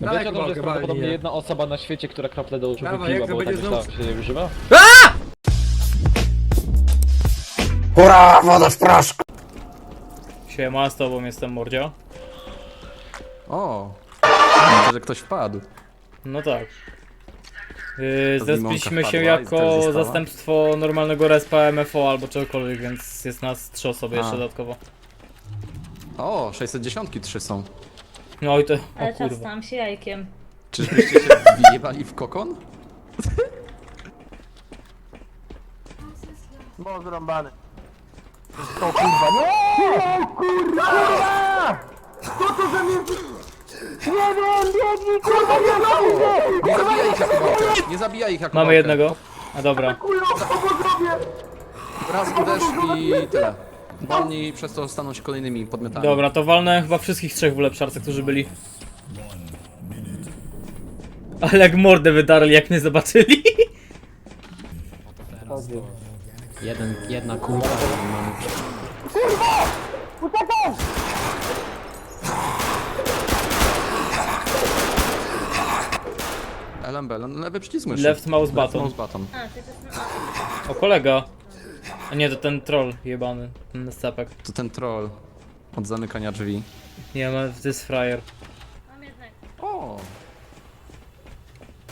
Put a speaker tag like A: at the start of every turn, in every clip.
A: Dawaj,
B: Wiecie o tym, że
A: Kubalkę,
B: jest prawdopodobnie
A: walnij.
B: jedna osoba na świecie, która krople do
A: Dawaj,
B: wypiła,
A: jak to
B: bo tak
A: będzie
B: myślałem,
A: znów-
B: że się nie używa?
C: Hurra, woda w proszku!
D: Siema, z tobą jestem Mordzio.
E: O! Widzę, że ktoś wpadł.
D: No tak. Yy, Zespiliśmy
E: Limonka
D: się
E: wpadła i też
D: jako
E: została?
D: zastępstwo normalnego respa MFO albo czegokolwiek, więc jest nas trzy osoby jeszcze
E: A.
D: dodatkowo.
E: O, 610 trzy są.
D: No i to. O
F: Ale czas
D: kurwa.
F: tam się jajkiem.
E: Czyżbyście się wjebali w kokon?
C: No, zrąbany.
E: Nie zabijaj ich jak małpę. Nie zabijaj ich jak
D: Mamy
E: małpę.
D: jednego. A dobra.
E: Raz uderz i tyle. Bo oni przez to staną się kolejnymi podmiotami.
D: Dobra, to walnę chyba wszystkich trzech w ulepszarce, którzy byli. Ale jak mordę wydarli, jak mnie zobaczyli.
G: Jeden, jedna kulka i mamy...
E: LMB, lewy przycisk myszy.
D: Left mouse
E: Left
D: button.
E: mouse button.
F: A, to jest...
D: O kolega. A nie, to ten troll jebany. Ten scepek.
E: To ten troll od zamykania drzwi.
D: Nie, ma- to jest frajer.
F: Mam jednak.
E: O!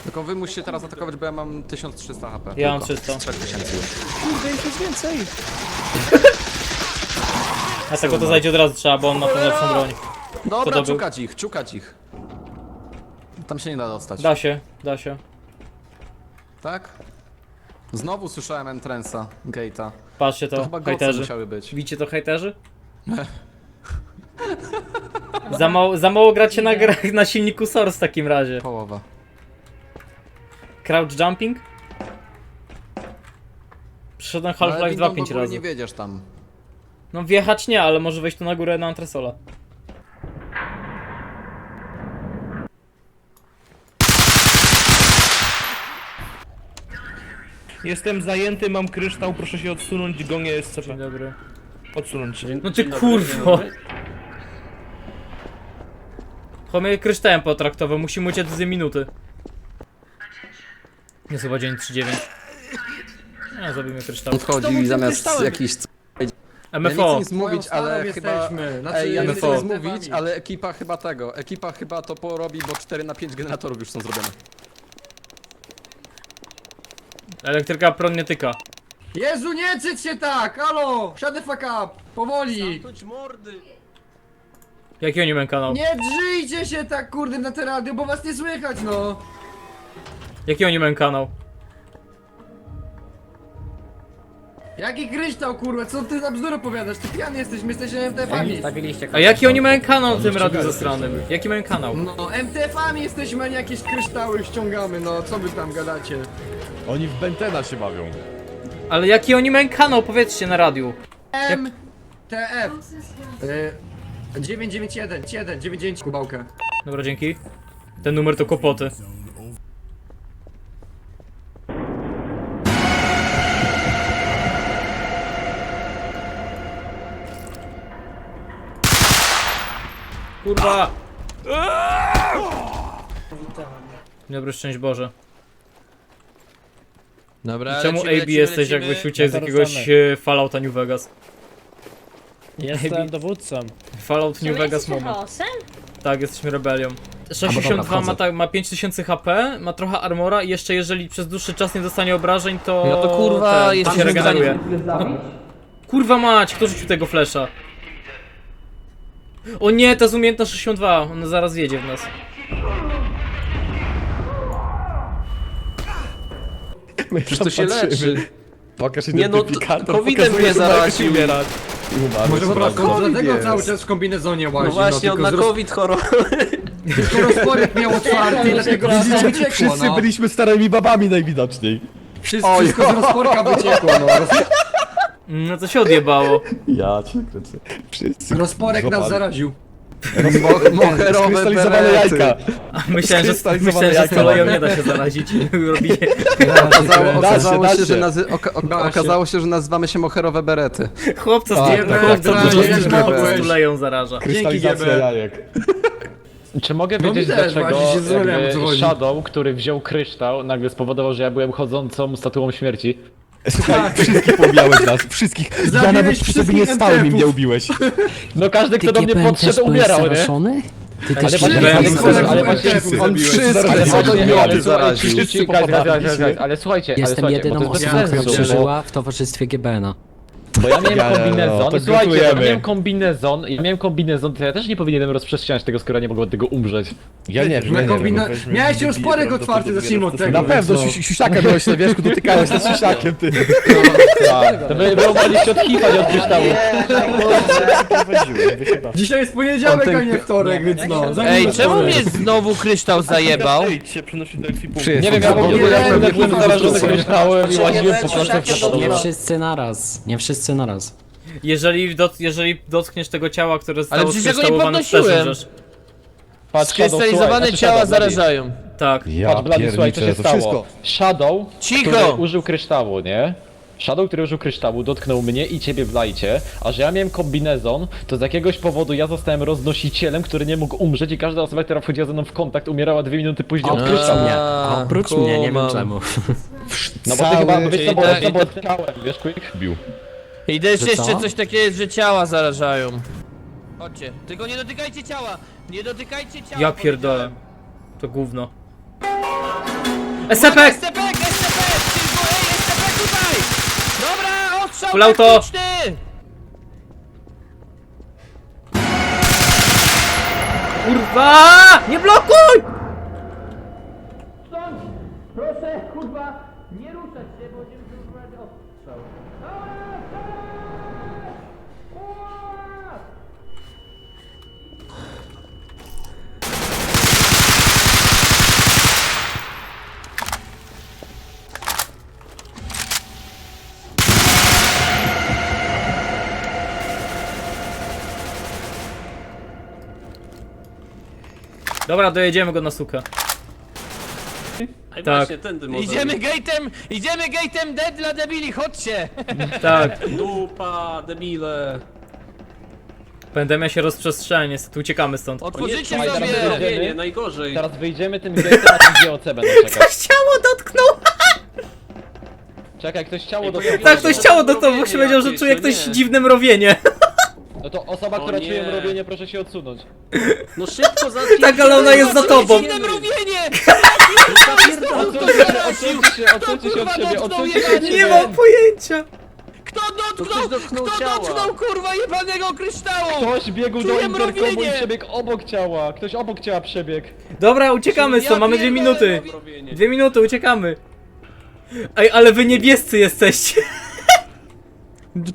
E: Tylko wy musicie teraz atakować, bo ja mam 1300 HP.
D: Ja mam
E: tylko.
D: 300.
E: Z 3000 już.
D: A tego to zajdzie od razu trzeba, bo on ma tą lepszą broń.
E: Dobra, czukać ich, czukać ich. Tam się nie da dostać.
D: Da się, da się.
E: Tak? Znowu słyszałem entrance'a, gate'a.
D: Patrzcie
E: To
D: to,
E: chyba goce
D: hejterzy.
E: musiały być.
D: Widzicie to hejterzy? za, mało, za mało gracie na, na silniku Source w takim razie.
E: Połowa.
D: Crouch jumping? Przyszedłem
E: ale
D: Half-Life
E: windą
D: 2
E: do
D: 5
E: góry
D: razy.
E: nie wiedziesz tam.
D: No wjechać nie, ale może wejść tu na górę na antresola.
H: Jestem zajęty, mam kryształ, proszę się odsunąć, gonię
D: Dzień
H: SCP.
D: dobry.
H: Odsunąć się.
D: No ty kurwo! Chomie kryształem potraktował, musimy uciec z minuty. Jest chyba dzień 3-9. No, zabijmy kryształ.
E: Odchodzi i zamiast jakiś... Ja nie chcę
D: MFO!
E: nic mówić, ale chyba...
A: jesteśmy. Znaczy,
E: Ej, ja nie chcę
D: MFO.
E: nic mówić, ale ekipa chyba tego. Ekipa chyba to porobi, bo 4 na 5 generatorów już są zrobione.
D: Elektryka prąd nie tyka.
A: Jezu, nie czyć się tak! Halo! Shut the fuck up! Powoli!
D: Jaki oni mają kanał?
A: Nie drzyjcie się tak kurde na te radio, bo was nie słychać no!
D: Jaki oni mają kanał?
A: Jaki kryształ kurwa, co ty za bzdury opowiadasz? Ty pijany jesteś, my jesteśmy MTF-ami!
D: A jaki oni mają kanał w tym radiu zastranym? Jaki mają kanał?
A: No, MTF-ami jesteśmy, a nie jakieś kryształy ściągamy, no co wy tam gadacie?
H: Oni w Bentena się bawią.
D: Ale jaki oni mają kanał? Powiedzcie na radiu.
A: MTF! Y, 991, 1, 99 kubałkę.
D: Dobra, dzięki. Ten numer to kłopoty. Kurwa! Dobry szczęść Boże.
G: Dobra,
D: Czemu
G: lecimy,
D: AB
G: lecimy,
D: jesteś
G: lecimy.
D: jakbyś uciekł z jakiegoś e, Fallouta New Vegas?
H: Jestem dowódcą.
D: Fallout New Vegas moment. Tak, jesteśmy rebelią. 62 ma,
E: wchodzę.
D: tak, ma 5000 HP, ma trochę armora i jeszcze jeżeli przez dłuższy czas nie dostanie obrażeń, to...
G: No to kurwa,
D: ten,
G: jest
D: to się regeneruje. No, kurwa mać, kto rzucił tego flesza? O nie, to jest umiejętność 62, on zaraz wjedzie w nas.
E: Przecież to się leczy.
H: Pokaż
G: Nie no,
H: identyfikator,
G: to covidem
H: pokazuje,
G: mnie
H: że
G: zaraził.
H: umierać. I umarł.
A: Może po prostu
H: Zrazu.
A: dlatego cały czas w kombinezonie łazi,
G: No właśnie, on na COVID chorował.
A: tylko rozporek miał otwarty dlatego wszystko
H: Widzicie,
A: wyciekło,
H: wszyscy
A: no.
H: byliśmy starymi babami najwidoczniej.
A: Wszystko, wszystko z rozporka wyciekło, no. Roz-
D: No to się odjebało.
H: Ja cię kręcę. Wszyscy.
A: Rozporek nas
H: złapali.
A: zaraził.
E: Moherowe
H: Skrystalizowane
E: berety.
H: jajka.
D: Myślałem, że,
H: Skrystalizowane
D: myślałem, że z
H: jajka
D: koleją
H: mamy.
D: nie da się zarazić. Robicie
E: Okazało,
H: Da
E: okazało,
H: się,
E: się, że
H: się.
E: nazy oka oka
A: Da się.
E: okazało się, że nazywamy się moherowe berety.
D: chłopca z
H: Tak, tak,
D: chłopca
A: tak,
D: dużo
A: tak,
D: z
A: tak, tak.
D: zaraża.
H: Krystalizacja
A: GB.
H: jajek.
B: Czy mogę
A: No
B: wiedzieć
A: mi też,
B: dlaczego
A: właśnie się zastanawiałem, o co
B: jakby
A: chodzi.
B: Shadow, który wziął kryształ, nagle spowodował, że ja byłem chodzącą statuą śmierci?
I: Słuchaj, wszystkich pobijałeś nas, wszystkich. Ja
A: Zabiłeś
I: nawet przy sobie nie
A: wszystkich
I: stałem i mnie ubiłeś.
B: No każdy, kto do mnie podszedł,
G: byłeś
B: umierał, nie?
G: Ty
B: Ale
G: też
B: właśnie,
G: się
B: ale,
A: Wszyscy
B: ale,
A: zabiłeś.
B: ale właśnie,
I: On wszystko,
B: ale,
I: miody
B: ale, słuchajcie, ale ale
G: Jestem
B: słuchajcie, bo
G: jedyną
B: to jest bez
G: osobą, która
B: sensu,
G: przeżyła w towarzystwie GBN-a.
B: Bo ja miałem
I: no,
B: kombinezon
I: to
B: i słuchajcie, ja
I: gratulujemy.
B: miałem kombinezon, ja miałem kombinezon, to ja też nie powinienem rozprzestrzeniać tego, skoro nie mogę od tego umrzeć.
I: Ja nie wiem, nie
A: kombina...
I: wiem.
A: Miałeś już sporek otwarty, zacznijmy od tego.
I: Na pewno,
A: więc no.
I: si- siusiaka miałeś na wierzchu, dotykałeś się siusiakiem, ty.
B: To wy wy umarliście od hifa, nie od kryształu.
A: Dzisiaj jest poniedziałek, a nie wtorek, więc no. zajmijmy
J: Ej, czemu mnie znowu kryształ zajebał?
H: Ej, się przenosi do ekwipunku.
I: Wszyscy.
B: Nie wiem, ja w ogóle
A: Nie,
B: byłem, zarażony kryształem i łaziłem po prostu w
G: Nie wszyscy naraz, nie wszyscy naraz.
D: Jeżeli, dot, jeżeli dotkniesz tego ciała, które zostało
J: przecież ja go nie podnosiłem.
B: Patrz, Shadow, słuchaj,
J: Skrystalizowane ciała
B: Shadow, Bloody.
J: zarażają.
D: Tak.
I: Ja
B: Patrz, Blady, słuchaj, co się
I: to
B: stało.
I: wszystko.
B: Shadow,
J: Cicho!
B: który użył kryształu, nie? Shadow, który użył kryształu, dotknął mnie i ciebie w lajcie, a że ja miałem kombinezon, to z jakiegoś powodu ja zostałem roznosicielem, który nie mógł umrzeć i każda osoba, która wchodziła ze mną w kontakt, umierała dwie minuty później od kryształu.
G: Nie,
J: A,
G: oprócz mnie, nie wiem
J: kumam.
G: czemu.
B: No bo ty chyba, wiesz co, bo co, bo dotknąłem, wiesz, quick? Bił.
J: I też
G: Że
J: jeszcze
G: co?
J: coś takiego jest, że ciała zarażają. Chodźcie, tylko nie dotykajcie ciała! Nie dotykajcie ciała!
D: Ja pierdolę. To gówno. SCP!
J: SCP! SCP! Tylko, ej, SCP tutaj! Dobra, ostrzał
D: Full auto.
J: taktyczny!
D: Kurwa! Nie blokuj!
J: Proszę, kurwa, nie ruszać się, bo będziemy próbować ostrzał.
D: Dobra, dojedziemy go na sukę. Tak,
J: Idziemy gate'em, idziemy gate'em dead dla debili, chodźcie!
D: tak.
H: Dupa, debile.
D: Pandemia się rozprzestrzenia, niestety uciekamy stąd.
J: Otworzycie
B: Fajne
J: sobie!
B: robienie,
H: najgorzej.
B: Teraz wyjdziemy tym gate'em, a tym GOC będą czekać.
D: ciało dotknął!
B: Czekaj, ktoś ciało do
D: Tak, ktoś ciało dotknął, bo się powiedział, że czuje ktoś dziwne mrowienie.
B: No to osoba, która czuje mrowienie, proszę się odsunąć.
H: No szybko za
D: Tak, ale ona jest za tobą.
J: Mrowienie!
B: Odsuńcie się, odsuńcie się od siebie, odsuńcie się od siebie.
D: Nie mam pojęcia.
J: Kto dotknął, kto dotknął kurwa jebanego kryształu?
B: Ktoś biegł do
J: Czuję
B: interkomu i
J: mrowienie.
B: przebiegł obok ciała. Ktoś obok ciała przebiegł.
D: Dobra, uciekamy stąd, mamy dwie
J: pierdolę,
D: minuty. Dwie minuty, uciekamy. Ej, ale wy niebiescy jesteście.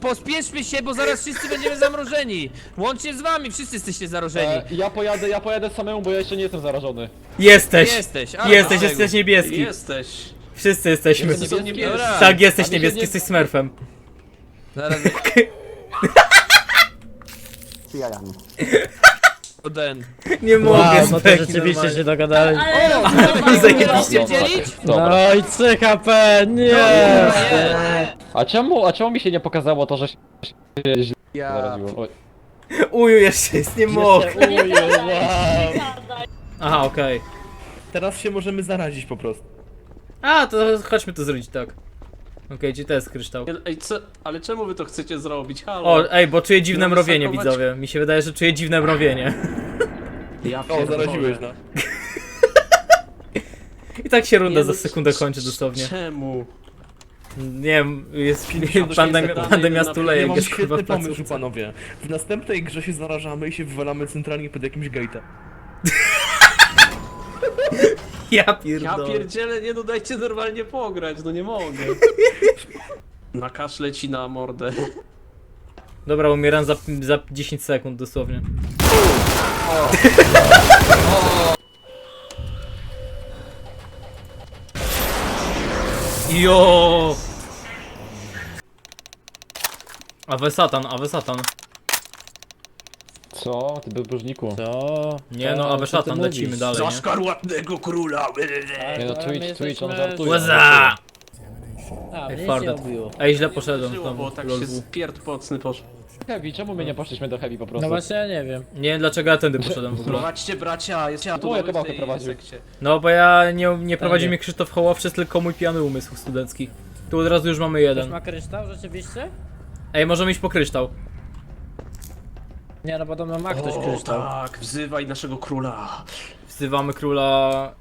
J: Pospieszmy się, bo zaraz wszyscy będziemy zamrożeni. Łącznie z wami, wszyscy jesteście zarażeni.
B: E, ja pojadę, ja pojadę samemu, bo ja jeszcze nie jestem zarażony.
D: Jesteś.
J: Jesteś, ale
D: Jesteś,
J: dlaczego?
D: jesteś niebieski.
H: Jesteś.
D: Wszyscy jesteśmy.
H: Wszyscy są niebiescy.
J: Dobra.
D: Tak, jesteś
B: się
D: niebieski,
B: nie-
D: jesteś smurfem.
J: Zaraz ten.
D: Nie mogę,
G: no to rzeczywiście się dogadali.
F: Ale
D: Zajebiście.
J: dzielić?
B: Dobra.
G: No i 3 HP, nie!
J: Nie.
B: A czemu, a czemu mi się nie pokazało to, że się źle
E: Ja...
B: zaraziłem? Oj.
D: Uju, jeszcze jest, nie mogę.
F: nie gadaj.
D: Aha, okej.
H: Teraz się możemy zarazić po prostu.
D: A, to chodźmy to zrobić tak. Okej, gdzie to jest kryształ?
H: Ej, co? Ale czemu wy to chcecie zrobić? Halo.
D: O, ej, bo czuję dziwne mrowienie,
H: sakować-
D: widzowie. Mi się wydaje, że czuję dziwne mrowienie.
H: O, zaraziłeś nas.
D: I tak się runda
H: Nie,
D: za
H: no,
D: sekundę kończy dosłownie.
H: Czemu?
D: Nie wiem, jest
H: 58
D: pandemia, pandemia
H: Ja
D: stuleje,
H: mam
D: jak jest kurwa
H: świetny
D: w
H: pomysł,
D: placówce.
H: panowie. W następnej grze się zarażamy i się wywalamy centralnie pod jakimś gate'em.
D: Ja
H: Ja
D: pierdolę.
H: pierdzielę, nie no dajcie normalnie pograć, no nie mogę. Na kaszle ci na mordę.
D: Dobra, umieram za, za 10 sekund dosłownie. Jo! Awe satan, awe satan.
B: Co? Ty bezbożniku.
G: Co?
D: Nie no, awe szatan, lecimy dalej, nie?
H: szkarłatnego króla!
B: Nie no, Twitch, Twitch, on żartuje.
D: Łeza!
G: A,
D: Ej,
G: mnie obiło.
D: Ej, źle poszedłem znowu.
H: bo tak się spierd pocny poszł.
B: Heavy, czemu my nie poszliśmy do Heavy po prostu?
G: No właśnie ja nie wiem.
D: Nie wiem dlaczego ja tędy poszedłem w ogóle.
H: Prowadźcie bracia, jest ja tu
B: kebabkę
H: tej
B: prowadził.
H: sekcie.
D: No bo ja nie, nie prowadzi
G: nie.
D: mnie Krzysztof Hołowczyk, tylko mój pijany umysł studencki. Tu od razu już mamy
G: Ktoś
D: jeden.
G: ma kryształ rzeczywiście?
D: Ej, możemy iść po kryształ.
G: Nie no podobno ma ktoś
H: O,
G: kryształ.
H: tak, wzywaj naszego króla.
D: Wzywamy króla...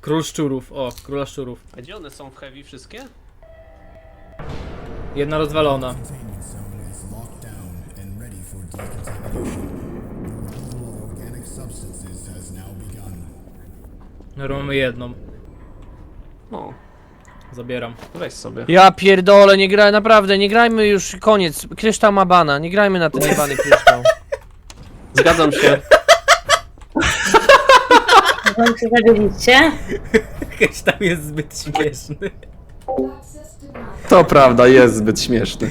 D: Król szczurów, o, króla szczurów.
H: A gdzie one są w heavy wszystkie?
D: Jedna rozwalona. No mamy jedną.
H: No,
D: Zabieram.
H: weź sobie.
J: Ja pierdolę, nie graj, naprawdę, nie grajmy już, koniec. Kryształ ma bana, nie grajmy na ten jebany kryształ.
H: Zgadzam się.
F: Bądźcie zabiliście?
D: Kryształ jest zbyt śmieszny.
E: To prawda, jest zbyt śmieszny.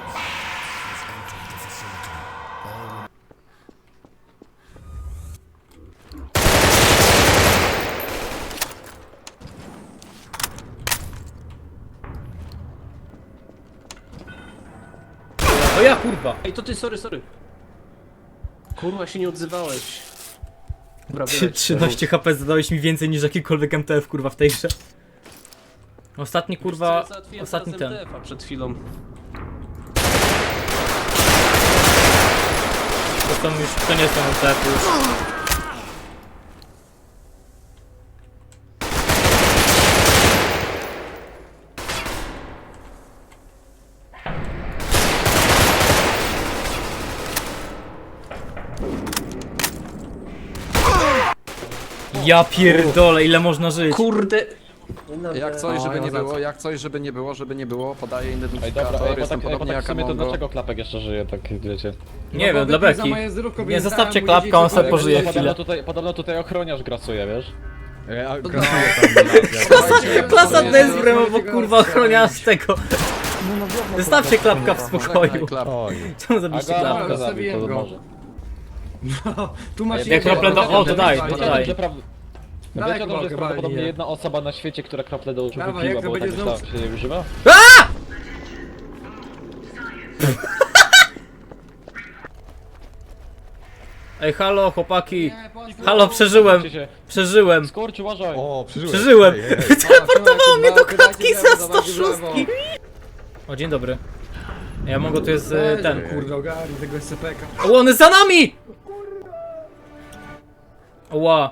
H: O
D: ja kurwa!
H: Ej, to ty, sorry, sorry. Kurwa, się nie odzywałeś. Dobra, wyleć.
D: 13 HP zadałeś mi więcej niż jakikolwiek MTF kurwa w tej grze. Ostatni kurwa,
H: Załatwiłem
D: ostatni
H: teraz
D: ten.
H: MTF-a przed chwilą.
D: To są już, to nie są MTF już. Ja pierdolę, ile można żyć?
H: Kurde!
E: Jak coś, żeby nie było, jak coś, żeby nie było, żeby nie było, podaję
B: Ej, dobra,
E: identyfikator,
B: ej, bo
E: jestem
B: tak, ej, bo
E: podobnie
B: tak w
E: jak
B: sumie to
E: Amongo.
B: dlaczego klapek jeszcze żyje, tak wiecie?
D: Nie
A: No
D: wiem,
A: bo
D: dla beki. Nie zostawcie klapka, on
A: 10
D: sobie
A: sekund.
D: pożyje
B: podobno
D: chwilę.
B: tutaj, podobno tutaj ochroniarz grasuje, wiesz?
I: Ja gratuję tam.
D: Klasa Desbrem,
A: nie,
D: bo kurwa ochroniarz tego. Zostawcie klapka w spokoju.
I: Oj.
D: Czemu zabiliście
B: Aga,
D: klapka?
B: Aga zabił, to
A: zostawiłem go.
B: może.
A: Tu masz
D: Jak krople do- o, to daj, to daj.
A: Dawaj,
B: Wiecie, o tym, że jest prawdopodobnie
A: walnij.
B: jedna osoba na świecie, która krople do oczu
A: Dawaj,
B: wypiła,
A: jak to
B: bo tak
A: będzie
B: tak
A: znów-
B: się nie używa?
D: Ej, halo, chłopaki. Halo, przeżyłem,
B: Wiecie się,
D: przeżyłem.
B: Skurcz, uważaj!
I: O, przeżyłem.
D: Przeżyłem.
I: Ej, ej.
A: Wyteleportowało
D: mnie do klatki za 106. O, dzień dobry. Ja mogę, tu jest e, ten.
A: Kurde, ogarnij tego SCP-ka.
D: O, on jest za nami! Ła.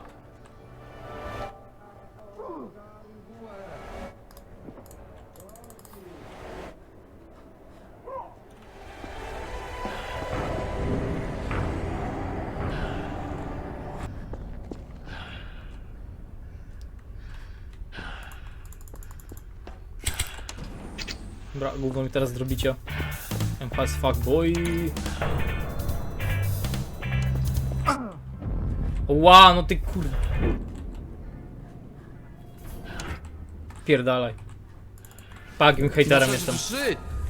D: Dobra, Google mi teraz zrobicie. Fuck boy. Ła, no ty kur... Pierdalaj. Pakim hejterem jestem.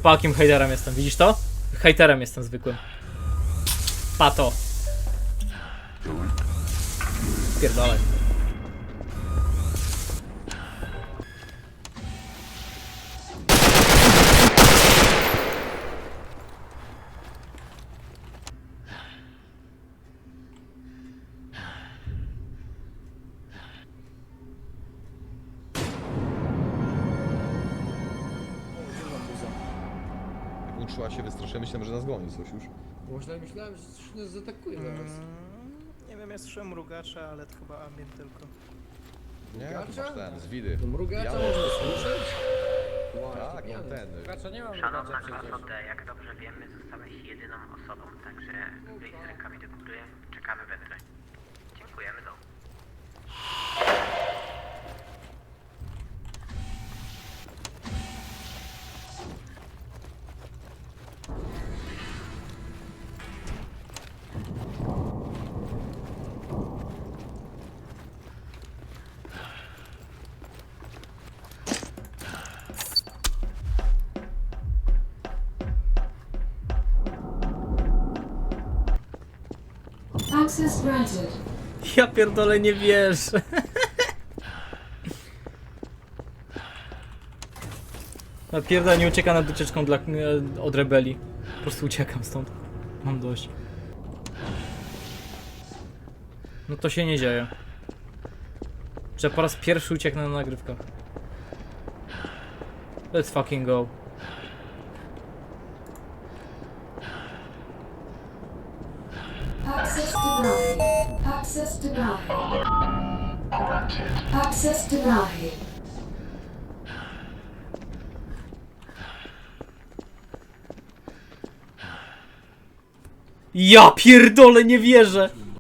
D: Pakim hejterem jestem, widzisz to? Hejterem jestem zwykłym. Pato. Pierdalaj.
I: Nas goni coś już.
A: Myślałem, myślałem, że coś nas zaatakuje zaraz.
K: Nie wiem, ja słyszałem mrugacza, ale to chyba ambient tylko.
I: Nie, tu
A: Mrugacza?
I: masz ten, z widy.
A: Do mrugacza
I: Ja-
A: można słyszeć?
I: Tak, no ten.
G: nie mam
K: Szanowna klaso D, jak dobrze wiemy, zostałeś jedyną osobą, także wyjdź z rękami do góry, czekamy we Dziękujemy,
F: Access granted.
D: Ja pierdolę nie wierzę. Napierdala nie ucieka nad ucieczką dla, e, od rebelii. Po prostu uciekam stąd. Mam dość. No to się nie dzieje. Że po raz pierwszy ucieknę na nagrywkach. Let's fucking go.
F: Denied. Access denied.
D: Ja pierdolę nie wierzę!